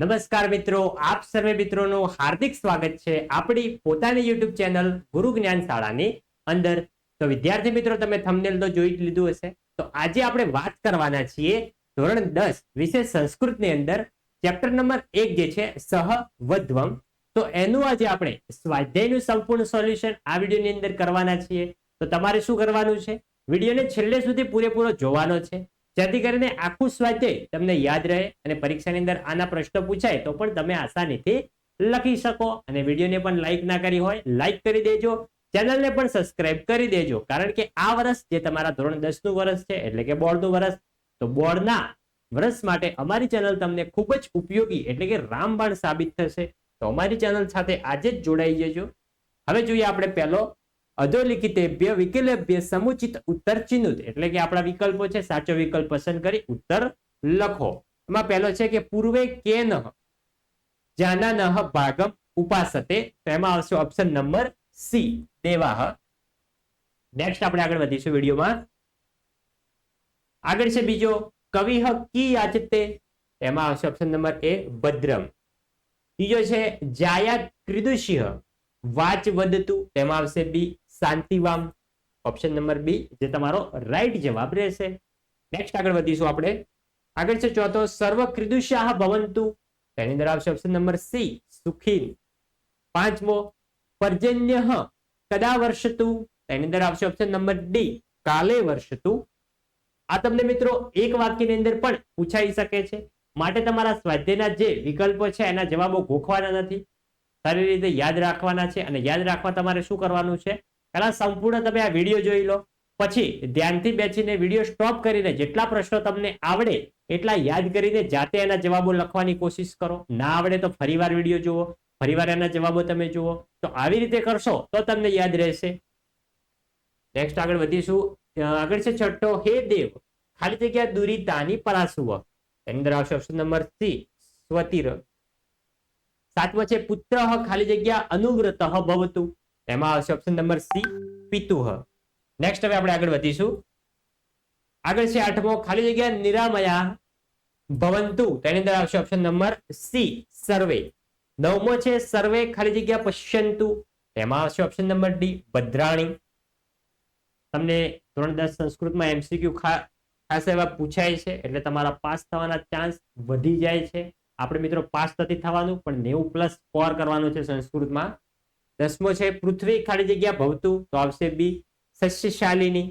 નમસ્કાર મિત્રો, આપ સર્વે મિત્રોનું હાર્દિક સ્વાગત છે આપણી પોતાની યુટ્યુબ ચેનલ ગુરુ જ્ઞાન શાળાની અંદર. તો વિદ્યાર્થી મિત્રો, તમે થંબનેલ તો જોઈ લીધું હશે. તો આજે આપણે વાત કરવાના છીએ ધોરણ દસ વિશે સંસ્કૃતની અંદર. ચેપ્ટર નંબર એક જે છે, સહ વધ્વમ. તો એનું આજે આપણે સ્વાધ્યાયનું સંપૂર્ણ સોલ્યુશન આ વિડીયોની અંદર કરવાના છીએ. તો તમારે શું કરવાનું છે? વિડીયોને છેલ્લે સુધી પૂરેપૂરો જોવાનો છે. જેથી કરીને આખું સ્વાધ્યાય તમને યાદ રહે અને પરીક્ષાની અંદર આના પ્રશ્નો પૂછાય તો પણ તમે આસાનીથી લખી શકો અને વિડીયોને પણ લાઈક ના કરી હોય લાઈક કરી દેજો. ચેનલને પણ સબસ્ક્રાઇબ કરી દેજો, કારણ કે આ વર્ષ જે તમારા ધોરણ દસનું વર્ષ છે, એટલે કે બોર્ડનું વર્ષ, તો બોર્ડના વર્ષ માટે અમારી ચેનલ તમને ખૂબ જ ઉપયોગી એટલે કે રામબાણ સાબિત થશે. તો અમારી ચેનલ સાથે આજે જ જોડાઈ જજો. હવે જોઈએ આપણે પહેલો અધોલિખિતેભ્ય વિકલ્પભ્ય સમુચિત ઉત્તર ચિહ્નિત. એટલે કે આપણા વિકલ્પો છે, સાચો વિકલ્પ પસંદ કરી ઉત્તર લખો. એમાં પહેલો છે કે પૂર્વે કે જાના નહ ભાગમ ઉપાસતે. તો એમાં આવશે ઓપ્શન નંબર સી, દેવાહ. નેક્સ્ટ આપણે આગળ વધીશું વિડીયોમાં. આગળ છે બીજો, કવિહ કી યાચતે એમાં આવશે ઓપ્શન નંબર એ, ભદ્રમ. ત્રીજો છે જાયા ત્રિદુષિહ વાચ વધતું તેમાં આવશે બી શાંતિવામ. ઓપ્શન નંબર બી જે તમારો રાઈટ જવાબ રહેશે. નેક્સ્ટ આગળ વધીશું આપણે. આગળ છે ચોથો સર્વ ક્રિદુષાહ ભવંતુ. તેની અંદર આવશે ઓપ્શન નંબર સી સુખી પાંચમો, પર્જન્ય કદા વર્ષતું? તેની અંદર આવશે ઓપ્શન નંબર ડી કાલે વર્ષતું. આ તમને મિત્રો એક વાક્યની અંદર પણ પૂછાઈ શકે છે. માટે તમારા સ્વાધ્યાયના જે વિકલ્પો છે, એના જવાબો ગોખવાના નથી. સારી રીતે યાદ રાખવાના છે અને યાદ રાખવા તમારે શું કરવાનું છે? પહેલા સંપૂર્ણ તમે આ વીડિયો જોઈ લો. પછી ધ્યાનથી બેસીને વીડિયો સ્ટોપ કરીને જેટલા પ્રશ્નો તમને આવડે એટલા યાદ કરીને જાતે એના જવાબો લખવાની કોશિશ કરો. ના આવડે તો ફરીવાર વીડિયો જુઓ, ફરીવાર એના જવાબો તમે જુઓ. તો આવી રીતે કરશો તો તમને યાદ રહેશે. નેક્સ્ટ આગળ વધીશું. આગળ છે છઠ્ઠો. હે દેવ, ખાલી જગ્યા દુરીતાની પરાસુવ. એની અંદર આવશે ઓપ્શન નંબર સી, સ્વતીર. સાતમો છે પુત્ર, ખાલી જગ્યા અનુવ્રત ભવતું. એમાં આવશે ઓપ્શન નંબર સી પિતુહ. નેક્સ્ટ હવે આપણે આગળ વધીશું. આગળ છે આઠમો, ખાલી જગ્યા નિરામયા ભવંતુ. તેની અંદર આવશે ઓપ્શન નંબર સી સર્વે. નવમો છે સર્વે, ખાલી જગ્યા પશ્યંતુ. તેમાં આવશે ઓપ્શન નંબર ડી ભદ્રાણી. તમને ધોરણ દસ સંસ્કૃતમાં એમસીક્યુ ખાસ એવા પૂછાય છે, એટલે તમારા પાસ થવાના ચાન્સ વધી જાય છે. આપણે મિત્રો પાસ નથી થવાનું, પણ નેવું પ્લસ સ્કોર કરવાનું છે સંસ્કૃતમાં. દસમો છે, પૃથ્વી ખાલી જગ્યા ભવતું, તો આવશે બી સસ્યશાલિની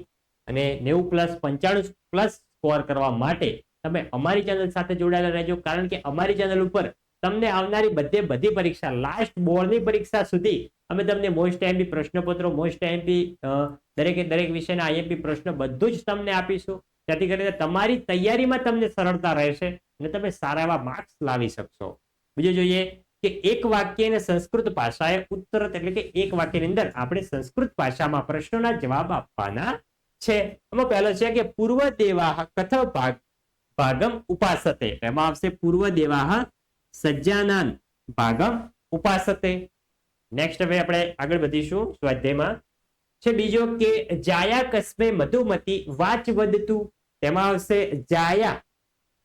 અને નેવું પ્લસ પંચાણું પ્લસ સ્કોર કરવા માટે તમે અમારી ચેનલ સાથે જોડાયેલા રહેજો, કારણ કે અમારી ચેનલ ઉપર તમને આવનારી બધે બધી પરીક્ષા લાસ્ટ બોર્ડની પરીક્ષા સુધી અમે તમને મોસ્ટ એમપી પ્રશ્નપત્રો મોસ્ટ એમપી દરેકે દરેક વિષયના આઈએમપી પ્રશ્નો બધું જ તમને આપીશું. જેથી કરીને તમારી તૈયારીમાં તમને સરળતા રહેશે અને તમે સારા એવા માર્ક્સ લાવી શકશો. બીજું જોઈએ કે એક વાક્યને સંસ્કૃત ભાષાએ ઉત્તર એટલે કે એક વાક્યની અંદર આપણે સંસ્કૃત ભાષામાં પ્રશ્નોના જવાબ આપવાના છે. એમાં પહેલો છે કે પૂર્વ દેવાહ કથ ભાગ ભાગમ ઉપાસતે. એમાં આવશે પૂર્વ દેવાહ સજ્જાનંદ ભાગમ ઉપાસતે. નેક્સ્ટ હવે આપણે આગળ વધીશું સ્વાધ્યાયમાં. છે બીજો કે જાયા કસ્મે મધુમતી વાચ વધતું. તેમાં આવશે જાયા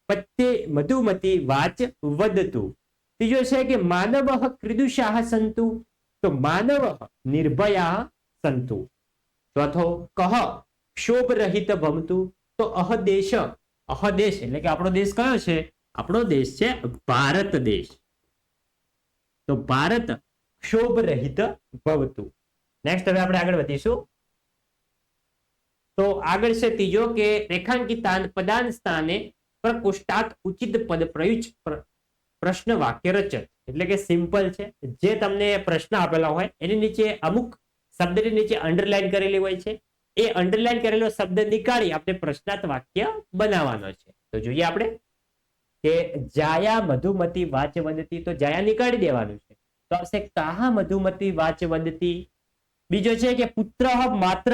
પત્તે મધુમતી વાચ વધતું. ત્રીજો છે કે માનવ ક્રિદુષાહ સંતુ. તો માનવ નિર્ભયા સંતુ. ચોથો, કહ ક્ષોભ રહિત ભમતુ. તો અહદેશ અહદેશ એટલે કે આપણો દેશ કયો છે? આપણો દેશ છે ભારત દેશ. તો ભારત ક્ષોભ રહિત ભવતું. નેક્સ્ટ હવે આપણે આગળ વધીશું. તો આગળ છે ત્રીજો કે રેખાંકિતાન પદાન સ્થાને પ્રકોષ્ટાત ઉચિત પદ પ્રયુજ પ્રશ્ન વાક્ય રચત એટલે કે સિમ્પલ છે. જે તમને પ્રશ્ન આપેલા હોય, એની નીચે અમુક શબ્દની નીચે અંડરલાઈન કરેલી હોય છે. એ અંડરલાઈન કરેલો શબ્દ નીકાળી આપણે પ્રશ્નાર્થ વાક્ય બનાવવાનો છે. તો જોઈએ આપણે કે જાયા મધુમતી વાચ વદતી તો જાયા નીકાળી દેવાનું છે. તો આવશે કાહા મધુમતી વાચ વદતી બીજો છે કે પુત્ર માત્ર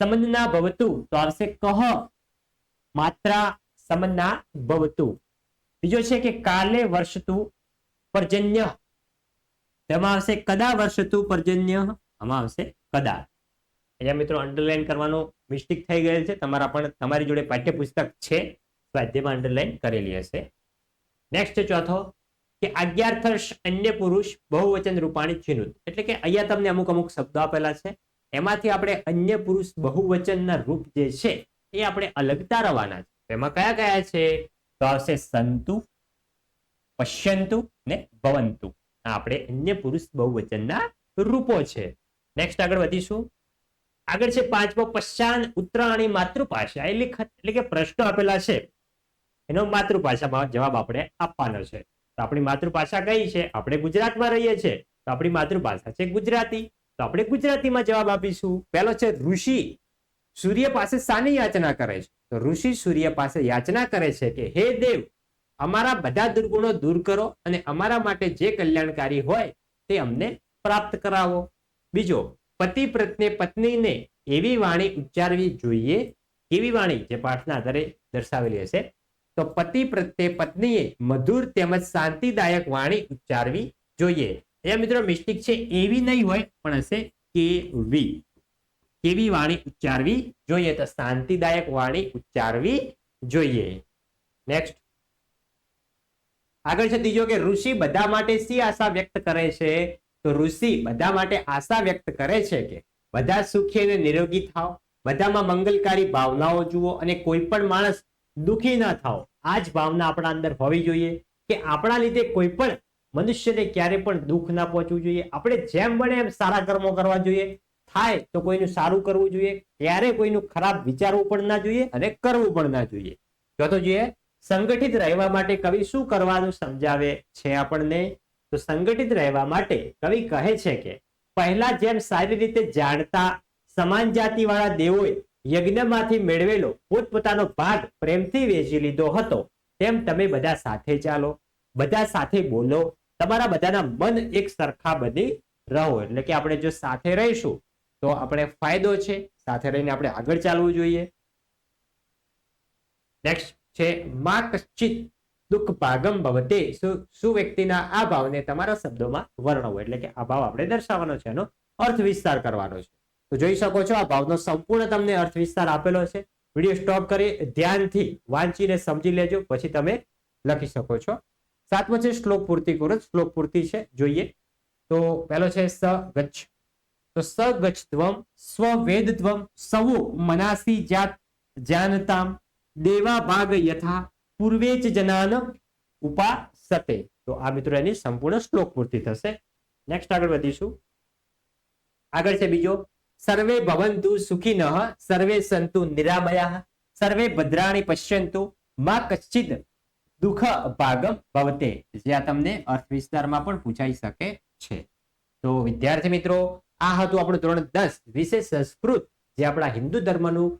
સંબંધના ભવતું, તો આવશે કહ માત્રા સંબંધના ભવતું. બીજો છે કે કાલે વર્ષતું પર્જન્ય. તેમાં આવશે કદા વર્ષતું પર્જન્ય? આમાં આવશે કદા. અહીંયા મિત્રો અંડરલાઈન કરવાનો મિસ્ટેક થઈ ગયેલ છે. તમારા પણ તમારી જોડે પાઠ્યપુસ્તક છે. સ્વાધ્યાયમાં અંડરલાઈન કરેલી હશે. નેક્સ્ટ ચોથો, કે આજ્ઞાર્થર્ષ અન્ય પુરુષ બહુવચન રૂપાણી ચિનુત એટલે કે અહીંયા તમને અમુક અમુક શબ્દો આપેલા છે. એમાંથી આપણે અન્ય પુરુષ બહુવચનના રૂપ જે છે, એ આપણે અલગ તારવાના છે. એમાં કયા કયા છે? તો આવશે સંતુ પશ્યંતુ ને ભવંતુ આપણે અન્ય પુરુષ બહુવચનના રૂપો છે. નેક્સ્ટ આગળ વધીશું. આગળ છે પાંચમો, પશ્ચાન, ઉત્તરાયણી માતૃભાષા. એ લિખત, એટલે કે પ્રશ્નો આપેલા છે. એનો માતૃભાષામાં જવાબ આપણે આપવાનો છે. તો આપણી માતૃભાષા કઈ છે? આપણે ગુજરાતમાં રહીએ છીએ. તો આપણી માતૃભાષા છે ગુજરાતી. તો આપણે ગુજરાતીમાં જવાબ આપીશું. પહેલો છે ઋષિ. સૂર્ય પાસે શાની યાચના કરે છે? તો ઋષિ સૂર્ય પાસે યાચના કરે છે કે, હે દેવ, અમારા બધા દુર્ગુણો દૂર કરો અને અમારા માટે જે કલ્યાણકારી હોય તે અમને પ્રાપ્ત કરાવો. બીજો, પતિ પ્રત્યે પત્નીને એવી વાણી ઉચ્ચારવી જોઈએ કેવી વાણી જે પાઠના આધારે દર્શાવેલી હશે. તો પતિ પ્રત્યે પત્નીએ મધુર તેમજ શાંતિદાયક વાણી ઉચ્ચારવી જોઈએ. એ મિત્રો, મિસ્ટેક છે, એવી નહીં હોય, પણ હશે કેવી કેવી વાણી ઉચ્ચારવી જોઈએ તો શાંતિદાયક વાણી ઉચ્ચારવી જોઈએ. નેક્સ્ટ આગળ છે ત્રીજો કે ઋષિ બધા માટે શી આશા વ્યક્ત કરે છે? તો ઋષિ બધા માટે આશા વ્યક્ત કરે છે કે બધા સુખી અને નિરોગી થાવ બધામાં મંગલકારી ભાવનાઓ જુઓ અને કોઈ પણ માણસ દુખી ના થાવ આ જ ભાવના આપણા અંદર હોવી જોઈએ કે આપણા લીધે કોઈ પણ મનુષ્યને ક્યારે પણ દુઃખ ના પહોંચવું જોઈએ. આપણે જેમ બને એમ સારા કર્મો કરવા જોઈએ. થાય તો કોઈનું સારું કરવું જોઈએ, ક્યારે કોઈનું ખરાબ વિચારવું પણ ના જોઈએ અને કરવું પણ ના જોઈએ. ચોથો જોઈએ સંગઠિત રહેવા માટે કવિ શું કરવાનું સમજાવે છે આપણને? તો સંગઠિત રહેવા માટે કવિ કહે છે કે, પહેલા જેમ સારી રીતે જાણતા સમાન જાતિવાળા દેવોએ યજ્ઞમાંથી મેળવેલો પોતપોતાનો ભાગ પ્રેમથી વેચી લીધો હતો, તેમ તમે બધા સાથે ચાલો, બધા સાથે બોલો, તમારા બધાના મન એક સરખા બની રહો. એટલે કે આપણે જો સાથે રહીશું તો આપણે ફાયદો છે, સાથે રહીને આપણે આગળ ચાલવું જોઈએ. નેક્સ્ટ છે મા કશ્ચિત દુઃખ ભાગમ ભવતે. સુ- આ ભાવને તમારા શબ્દોમાં વર્ણવો, એટલે કે આ ભાવ આપણે દર્શાવવાનો છે, એનો અર્થ વિસ્તાર કરવાનો છે. તો જોઈ શકો છો, આ ભાવનો સંપૂર્ણ તમને અર્થ વિસ્તાર આપેલો છે. વીડિયો સ્ટોપ કરી ધ્યાનથી વાંચીને સમજી લેજો, પછી તમે લખી શકો છો. સાતમો છે, શ્લોક પૂર્તિ કરો. શ્લોક પૂર્તિ છે, જોઈએ. તો પહેલો છે, સ ગચ્છ. તો સગચ્છત્વમ સ્વવેદત્વમ સવો મનાસી જાત જાનતામ દેવા ભાગ યથા પૂર્વે જનાન ઉપાસતે તો આ મિત્રો એની સંપૂર્ણ શ્લોક પૂર્તિ થશે નેક્સ્ટ આગળ વધીશું આગળ છે બીજો સર્વે ભવંતુ સુખિનઃ સર્વે સંતુ નિરામયા સર્વે ભદ્રાણી પશ્યંતુ માં કચ્છિત દુઃખ ભાગમ ભવતે જે આ તમને અર્થ વિસ્તારમાં પણ પૂછાઈ શકે છે। તો વિદ્યાર્થી મિત્રો આ હતું આપણું ધોરણ દસ. વિશે સંસ્કૃત જે આપણા હિન્દુ ધર્મનું